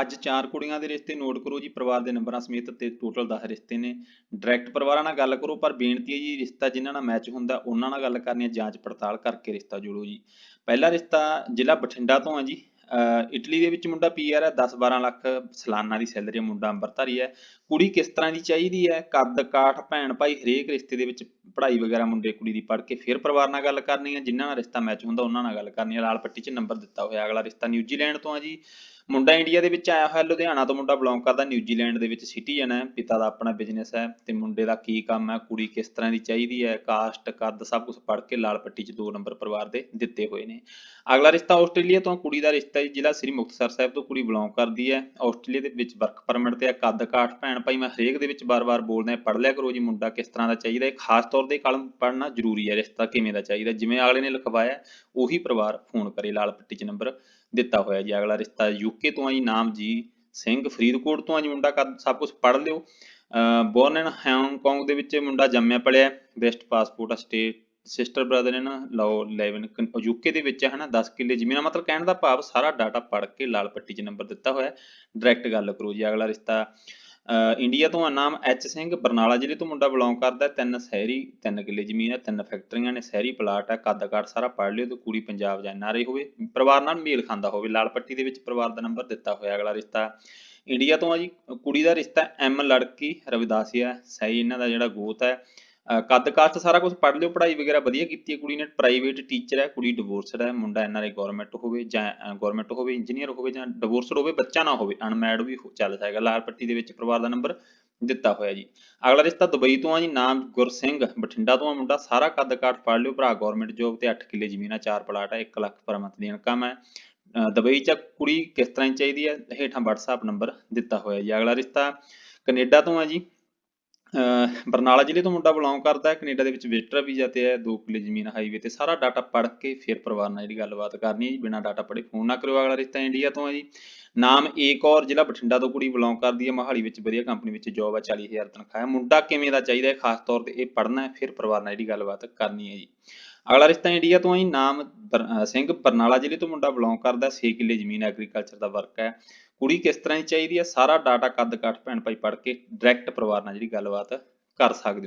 ਅੱਜ ਚਾਰ ਕੁੜੀਆਂ ਦੇ ਰਿਸ਼ਤੇ ਨੋਟ ਕਰੋ ਜੀ, ਪਰਿਵਾਰ ਦੇ ਨੰਬਰਾਂ ਸਮੇਤ ਤੇ ਟੋਟਲ 10 ਰਿਸ਼ਤੇ ਨੇ। ਡਾਇਰੈਕਟ ਪਰਿਵਾਰਾਂ ਨਾਲ ਗੱਲ ਕਰੋ, ਪਰ ਬੇਨਤੀ ਹੈ ਜੀ, ਰਿਸ਼ਤਾ ਜਿਨ੍ਹਾਂ ਨਾਲ ਮੈਚ ਹੁੰਦਾ, ਉਹਨਾਂ ਨਾਲ ਗੱਲ ਕਰਨੀ ਹੈ, ਜਾਂਚ ਪੜਤਾਲ ਕਰਕੇ ਰਿਸ਼ਤਾ ਜੋੜੋ ਜੀ। ਪਹਿਲਾ ਰਿਸ਼ਤਾ ਜ਼ਿਲ੍ਹਾ ਬਠਿੰਡਾ ਤੋਂ ਹੈ ਜੀ। ਇਟਲੀ ਦੇ ਵਿੱਚ ਮੁੰਡਾ ਪੀਆਰ ਹੈ 10-12 ਲੱਖ ਸਾਲਾਨਾ ਦੀ ਸੈਲਰੀ ਮੁੰਡਾ ਅੰਬਰਧਾਰੀ ਹੈ। ਕੁੜੀ ਕਿਸ ਤਰ੍ਹਾਂ ਦੀ ਚਾਹੀਦੀ ਹੈ? ਕੱਦ, ਕਾਠ, ਭੈਣ ਭਾਈ ਹਰੇਕ ਰਿਸ਼ਤੇ ਦੇ ਵਿੱਚ ਪੜ੍ਹਾਈ ਵਗੈਰਾ ਮੁੰਡੇ ਕੁੜੀ ਦੀ ਪੜ੍ਹ ਕੇ ਫਿਰ ਪਰਿਵਾਰ ਨਾਲ ਗੱਲ ਕਰਨੀ ਹੈ। ਜਿਨ੍ਹਾਂ ਨਾਲ ਰਿਸ਼ਤਾ ਮੈਚ ਹੁੰਦਾ, ਉਹਨਾਂ ਨਾਲ ਗੱਲ ਕਰਨੀ ਹੈ। ਲਾਲ ਪੱਟੀ 'ਚ ਨੰਬਰ ਦਿੱਤਾ ਹੋਇਆ। ਅਗਲਾ ਰਿਸ਼ਤਾ ਨਿਊਜ਼ੀਲੈਂਡ ਤੋਂ ਆ ਜੀ। ਮੁੰਡਾ ਇੰਡੀਆ ਦੇ ਵਿੱਚ ਆਇਆ ਹੋਇਆ, ਲੁਧਿਆਣਾ ਤੋਂ ਮੁੰਡਾ ਬਿਲੋਂਗ ਕਰਦਾ ਨਿਊਜ਼ੀਲੈਂਡ ਦੇ ਵਿੱਚ ਸਿਟੀਜ਼ਨ ਹੈ, ਪਿਤਾ ਦਾ ਆਪਣਾ ਬਿਜ਼ਨਸ ਹੈ ਤੇ ਮੁੰਡੇ ਦਾ ਕੀ ਕੰਮ ਹੈ, ਕੁੜੀ ਕਿਸ ਤਰ੍ਹਾਂ ਦੀ ਚਾਹੀਦੀ ਹੈ ਕਾਸਟ ਕੱਦ, ਸਭ ਕੁਝ ਪੜ੍ਹ ਕੇ ਲਾਲ ਪੱਟੀ 'ਚ ਦੋ ਨੰਬਰ ਪਰਿਵਾਰ ਦੇ ਦਿੱਤੇ ਹੋਏ ਨੇ। ਅਗਲਾ ਰਿਸ਼ਤਾ ਆਸਟ੍ਰੇਲੀਆ ਤੋਂ, ਕੁੜੀ ਦਾ ਰਿਸ਼ਤਾ ਜੀ ਜ਼ਿਲ੍ਹਾ ਸ੍ਰੀ ਮੁਕਤਸਰ ਸਾਹਿਬ ਤੋਂ, ਕੁੜੀ ਬਿਲੋਂਗ ਕਰਦੀ ਹੈ। ਆਸਟ੍ਰੇਲੀਆ ਦੇ ਵਿੱਚ ਵਰਕ ਪਰਮਿਟ ਤੇ ਹੈ, ਕੱਦ, ਕਾਠ, ਭੈਣ, ਭਾਈ, ਮੈਂ ਹਰੇਕ ਦੇ ਵਿੱਚ ਬਾਰ-ਬਾਰ ਬੋਲਦਾ ਹਾਂ, ਪੜ੍ਹ ਲਿਆ ਕਰੋ ਜੀ ਮੁੰਡਾ ਕਿਸ ਤਰ੍ਹਾਂ ਦਾ ਚਾਹੀਦਾ ਹੈ, ਖਾਸ ਤੌਰ ਤੇ ਕਲਮ ਪੜ੍ਹਨਾ ਜ਼ਰੂਰੀ ਹੈ, ਰਿਸ਼ਤਾ ਕਿਵੇਂ ਦਾ ਚਾਹੀਦਾ ਜਿਵੇਂ ਅਗਲੇ ਨੇ ਲਿਖਵਾਇਆ, ਉਹੀ ਪਰਿਵਾਰ ਫੋਨ ਕਰੇ ਲਾਲ ਪੱਟੀ 'ਚ ਨੰਬਰ ਦਿੱਤਾ ਹੋਇਆ ਜੀ। ਅਗਲਾ ਰਿਸ਼ਤਾ ਯੂਕੇ ਤੋਂ ਆ ਨਾਮ ਜੀ ਸਿੰਘ ਫਰੀਦਕੋਟ ਤੋਂ ਆ ਜੀ। ਮੁੰਡਾ ਸਭ ਕੁਝ ਪੜ੍ਹ ਲਿਓ। ਬੋਰਨ ਇਨ ਹਾਂਗਕਾਂਗ ਦੇ ਵਿੱਚ ਮੁੰਡਾ ਜੰਮਿਆ ਪਲਿਆ ਬੈਸਟ ਪਾਸਪੋਰਟ ਆ state sister brother in law 11 UK ਦੇ ਵਿੱਚ ਹੈ ਹਨਾ 10 ਕਿੱਲੇ ਜ਼ਮੀਨ, ਮਤਲਬ ਕਹਿਣ ਦਾ ਭਾਵ ਸਾਰਾ ਡਾਟਾ ਪੜ੍ਹ ਕੇ ਲਾਲ ਪੱਟੀ 'ਚ ਨੰਬਰ ਦਿੱਤਾ ਹੋਇਆ। ਡਾਇਰੈਕਟ ਗੱਲ ਕਰੋ ਜੀ, ਅਗਲਾ ਰਿਸ਼ਤਾ ਇੰਡੀਆ ਤੋਂ ਆ ਨਾਮ ਐਚ ਸਿੰਘ, ਬਰਨਾਲਾ ਜ਼ਿਲ੍ਹੇ ਤੋਂ ਮੁੰਡਾ ਬਿਲੋਂਗ ਕਰਦਾ, ਤਿੰਨ ਸ਼ਹਿਰੀ, ਤਿੰਨ ਕਿੱਲੇ ਜ਼ਮੀਨ ਹੈ, ਤਿੰਨ ਫੈਕਟਰੀਆਂ ਨੇ, ਸ਼ਹਿਰੀ ਪਲਾਟ ਹੈ, ਕੱਦ ਕਾਠ ਸਾਰਾ ਪੜ੍ਹ ਲਿਓ ਤੇ ਕੁੜੀ ਪੰਜਾਬ ਜਾਂ ਐਨਆਰਆਈ ਹੋਵੇ, ਪਰਿਵਾਰ ਨਾਲ ਮੇਲ ਖਾਂਦਾ ਹੋਵੇ, ਲਾਲ ਪੱਟੀ ਦੇ ਵਿੱਚ ਪਰਿਵਾਰ ਦਾ ਨੰਬਰ ਦਿੱਤਾ ਹੋਇਆ ਅਗਲਾ ਰਿਸ਼ਤਾ। ਇੰਡੀਆ ਤੋਂ ਆ ਜੀ, ਕੁੜੀ ਦਾ ਰਿਸ਼ਤਾ ਐਮ ਲੜਕੀ ਰਵਿਦਾਸੀਆ ਸਹੀ ਇਹਨਾਂ ਦਾ ਜਿਹੜਾ ਗੋਤ ਹੈ। ਕੱਦ ਕਾਸਟ ਸਾਰਾ ਕੁਝ ਪੜ੍ਹ ਲਿਓ, ਪੜ੍ਹਾਈ ਵਗੈਰਾ ਵਧੀਆ ਕੀਤੀ ਹੈ, ਕੁੜੀ ਨੇ ਪ੍ਰਾਈਵੇਟ ਟੀਚਰ ਹੈ, ਕੁੜੀ ਡਿਵੋਰਸਡ ਹੈ, ਮੁੰਡਾ ਐਨਆਰਆਈ ਗਵਰਨਮੈਂਟ ਹੋਵੇ ਜਾਂ ਗਵਰਨਮੈਂਟ ਹੋਵੇ ਇੰਜੀਨੀਅਰ ਹੋਵੇ ਜਾਂ ਡਿਵੋਰਸਡ ਹੋਵੇ, ਬੱਚਾ ਨਾ ਹੋਵੇ ਅਨਮੈਰਿਡ ਵੀ ਹੋ- ਚੱਲ ਜਾਏਗਾ ਲਾਲ ਪੱਟੀ ਦੇ ਵਿੱਚ ਪਰਿਵਾਰ ਦਾ ਨੰਬਰ ਦਿੱਤਾ ਹੋਇਆ ਜੀ। ਅਗਲਾ ਰਿਸ਼ਤਾ ਦੁਬਈ ਤੋਂ ਆ ਜੀ, ਨਾਮ ਗੁਰਸਿੰਘ ਬਠਿੰਡਾ ਤੋਂ ਆ ਮੁੰਡਾ, ਸਾਰਾ ਕੱਦ ਕਾਠ ਪੜ੍ਹ ਲਿਓ ਭਰਾ ਗਵਰਨਮੈਂਟ ਜੋਬ ਤੇ 8 ਕਿੱਲੇ ਜ਼ਮੀਨ ਆ, ਚਾਰ ਪਲਾਟ ਹੈ 1 ਲੱਖ ਪਰ ਮੰਥ ਦੀ ਇਨਕਮ ਹੈ। ਦੁਬਈ ਚ ਕੁੜੀ ਕਿਸ ਤਰ੍ਹਾਂ ਦੀ ਚਾਹੀਦੀ ਹੈ, ਹੇਠਾਂ WhatsApp ਨੰਬਰ ਦਿੱਤਾ ਹੋਇਆ ਜੀ। ਅਗਲਾ ਰਿਸ਼ਤਾ ਕੈਨੇਡਾ ਤੋਂ ਆ ਜੀ ਬਰਨਾਲਾ ਜ਼ਿਲ੍ਹੇ ਤੋਂ ਮੁੰਡਾ ਬਿਲੋਂਗ ਕਰਦਾ ਹੈ, ਕੈਨੇਡਾ ਦੇ ਵਿੱਚ ਵਿਜ਼ਟਰ ਵੀਜ਼ਾ ਤੇ ਹੈ 2 ਕਿੱਲੇ ਜ਼ਮੀਨ ਹਾਈਵੇ ਤੇ, ਸਾਰਾ ਡਾਟਾ ਪੜ੍ਹ ਕੇ ਫਿਰ ਪਰਿਵਾਰ ਨਾਲ ਜਿਹੜੀ ਗੱਲਬਾਤ ਕਰਨੀ ਹੈ ਜੀ, ਬਿਨਾਂ ਡਾਟਾ ਪੜ੍ਹੇ ਫੋਨ ਨਾ ਕਰਿਓ ਅਗਲਾ ਰਿਸ਼ਤਾ ਇੰਡੀਆ ਤੋਂ ਹੈ ਜੀ। ਨਾਮ ਏਕ ਔਰ ਜ਼ਿਲ੍ਹਾ ਬਠਿੰਡਾ ਤੋਂ ਕੁੜੀ ਬਿਲੋਂਗ ਕਰਦੀ ਹੈ, ਮੋਹਾਲੀ ਵਿੱਚ ਵਧੀਆ ਕੰਪਨੀ ਵਿੱਚ ਜੌਬ ਹੈ 40000 ਤਨਖਾਹ ਹੈ। ਮੁੰਡਾ ਕਿਵੇਂ ਦਾ ਚਾਹੀਦਾ ਹੈ? ਖਾਸ ਤੌਰ ਤੇ ਇਹ ਪੜ੍ਹਨਾ ਹੈ, ਫਿਰ ਪਰਿਵਾਰ ਨਾਲ ਜਿਹੜੀ ਗੱਲਬਾਤ ਕਰਨੀ ਹੈ ਜੀ। ਅਗਲਾ ਰਿਸ਼ਤਾ ਇੰਡੀਆ ਤੋਂ ਹੈ ਜੀ, ਨਾਮ ਸਿੰਘ ਬਰਨਾਲਾ ਜ਼ਿਲ੍ਹੇ ਤੋਂ ਮੁੰਡਾ ਬਿਲੋਂਗ ਕਰਦਾ 6 ਕਿੱਲੇ ਜ਼ਮੀਨ ਐਗਰੀਕਲਚਰ ਦਾ ਵਰਕ ਹੈ। ਕੁੜੀ ਕਿਸ ਤਰ੍ਹਾਂ ਦੀ ਚਾਹੀਦੀ ਹੈ? ਸਾਰਾ ਡਾਟਾ ਕੱਦ ਕਾਠ ਭੈਣ ਭਾਈ ਪੜ੍ਹ ਕੇ ਡਾਇਰੈਕਟ ਪਰਿਵਾਰ ਨਾਲ ਜਿਹੜੀ ਗੱਲਬਾਤ ਕਰ ਸਕਦੇ ਹੋ।